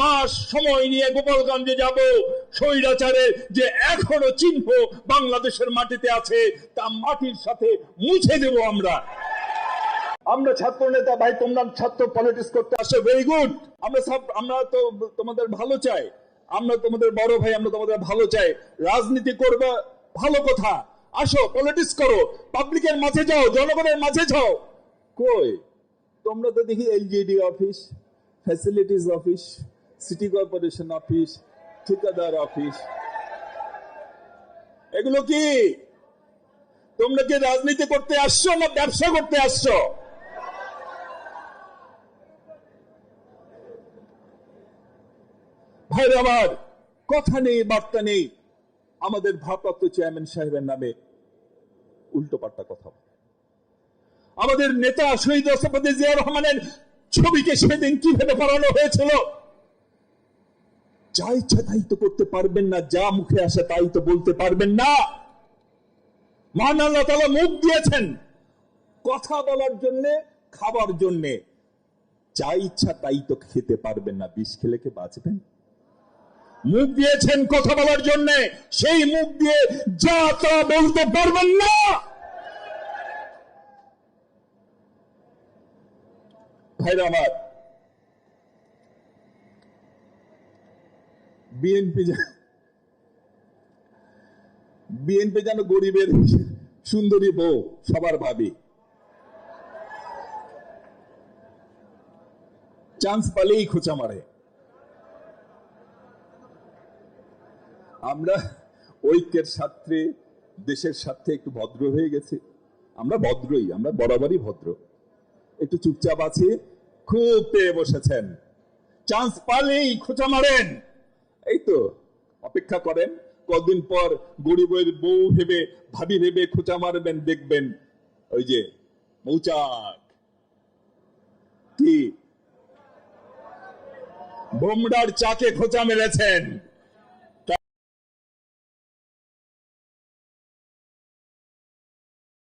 মাস সময় নিয়ে গোপালগঞ্জে যাব। স্বৈরাচারের যে এখনও চিহ্ন বাংলাদেশের মাটিতে আছে, তা মাটির সাথে মুছে দেব আমরা। আমরা ছাত্র নেতা, ভাই, তোমরা ছাত্র পলিটিক্স করতে আসো ভেরি গুড আমরা সব, আমরা তো তোমাদের ভালো চাই। আমরা তোমাদের বড় ভাই, আমরা তোমাদের ভালো চাই। রাজনীতি করবে, ভালো কথা। আসো পলিটিক্স করো। পাবলিকের মাঝে যাও, জনগণের মাঝে যাও। কই? তোমরা তো দেখি LGD office facilities office city corporation office ঠিকাদার অফিস এগুলো কি? তোমরা কি রাজনীতি করতে আসছো না ব্যবসা করতে আসছো? ভাইরা আমার, কথা নেই, বার্তা নেই। আমাদের ভারপ্রাপ্ত চেয়ারম্যান সাহেবের নামে উল্টো পাল্টা কথা আমাদের নেতা শহীদ রহমানের ছবিকে সেদিন কীভাবে পড়ানো হয়েছিল? যা ইচ্ছা তাই তো করতে পারবেন না, যা মুখে আসে তাই তো বলতে পারবেন না। মহান আল্লাহ তালা মুখ দিয়েছেন কথা বলার জন্য খাবার জন্যে। যা ইচ্ছা তাই তো খেতে পারবেন না। বিষ খেলে কে বাঁচবেন? মুখ দিয়েছেন কথা বলার জন্য, সেই মুখ দিয়ে যা তা বলতে পারবেন না। ভাইরা আমার বিএনপি বিএনপি যেন গরিবের সুন্দরী বউ, সবার ভাবি। চান্স পালেই খোঁচা মারে। আমরা ঐক্যের স্বার্থে, দেশের স্বার্থে একটু ভদ্র হয়ে গেছি। আমরা ভদ্রই, আমরা বরাবরই ভদ্র। একটু চুপচাপ আছি, খুব পেয়ে বসেছেন। চান্স পালেই খোঁচা মারেন। এই তো অপেক্ষা করেন, কদিন পর গরিবের বউ ভেবে, ভাবি ভেবে খোঁচা মারবেন, দেখবেন, ওই যে, মৌচাক। কি? বোমডার চাকে খোঁচা মেরেছেন।